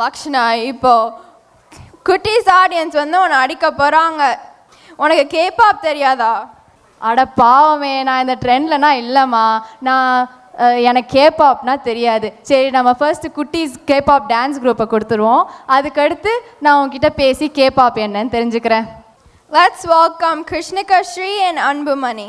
லக்ஷனா இப்போ குட்டீஸ் ஆடியன்ஸ் வந்து உன்னை அடிக்க போகிறாங்க உனக்கு கேபாப் தெரியாதா? அட பாவமே நான் இந்த ட்ரெண்ட்லனா இல்லைம்மா. நான் எனக்கு கேபாப்னா தெரியாது. சரி நம்ம ஃபர்ஸ்ட் குட்டீஸ் கேபாப் டான்ஸ் குரூப்பை கொடுத்துருவோம். அதுக்கடுத்து நான் உங்ககிட்ட பேசி கேபாப் என்னன்னு தெரிஞ்சுக்கிறேன். Let's welcome Krishnika Sri and Anbumani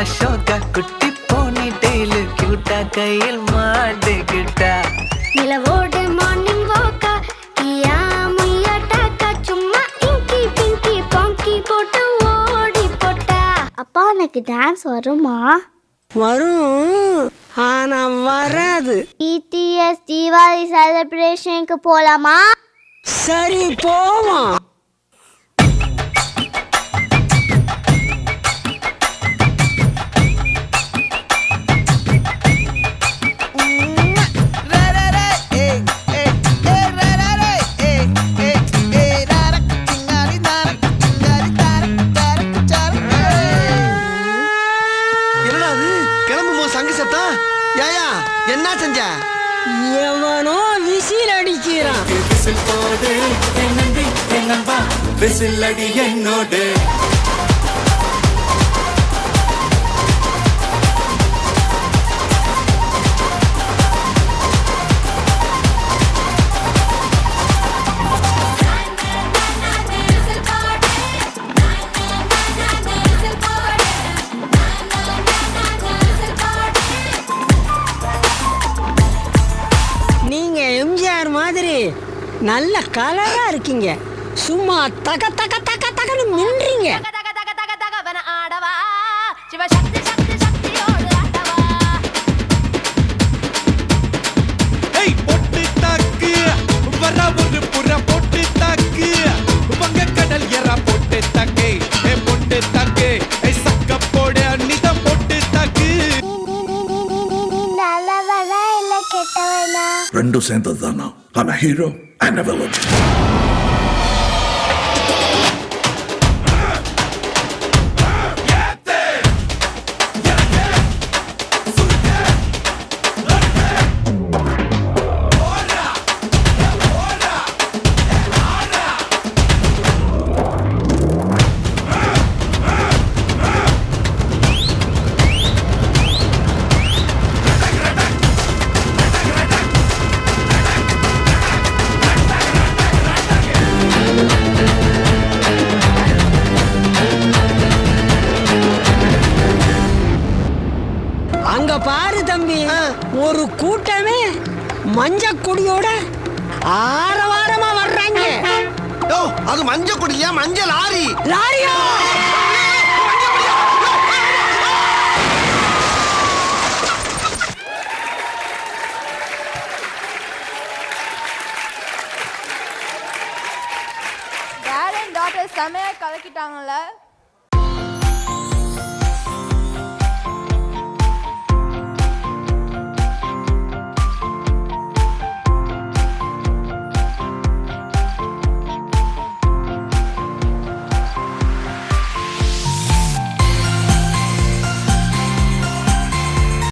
குட்டி போனி டெய்லு கியூட்டா கையில் மாட்டுக்கிட்டா நிலவோடு மார்னிங் வாக்கா கியா முய்யா டாக்கா சும்மா இங்கி பிங்கி பாங்கி போட்டு ஓடி போட்டா. அப்பா எனக்கு டான்ஸ் வருமா? வரும் ஆனா வராது. டிடிஎஸ் தீபாவளி செலிப்ரேஷனுக்கு போலாமா? சரி போவோம். கிளம்புமோ சங்கு சத்தம். ஏயா என்ன செஞ்ச? எவனோ விசில் அடிக்கிறான். விசில் போடு விசில் அடி என்னோடு. நல்ல கலரா இருக்கீங்க. சும்மா தக தக தக தகன்னு மின்றீங்க రెండు சேர்ந்தது தானா I'm a hero and a villain. அங்க பாரு தம்பி. ஒரு கூட்டமே மஞ்ச கொடியோட ஆரவாரமா வர்றாங்க. அது மஞ்ச கொடியா மஞ்சள் லாரி. லாரியா? டேட் அண்ட் டாட்டர் செமையாக கலக்கிட்டாங்கல்ல?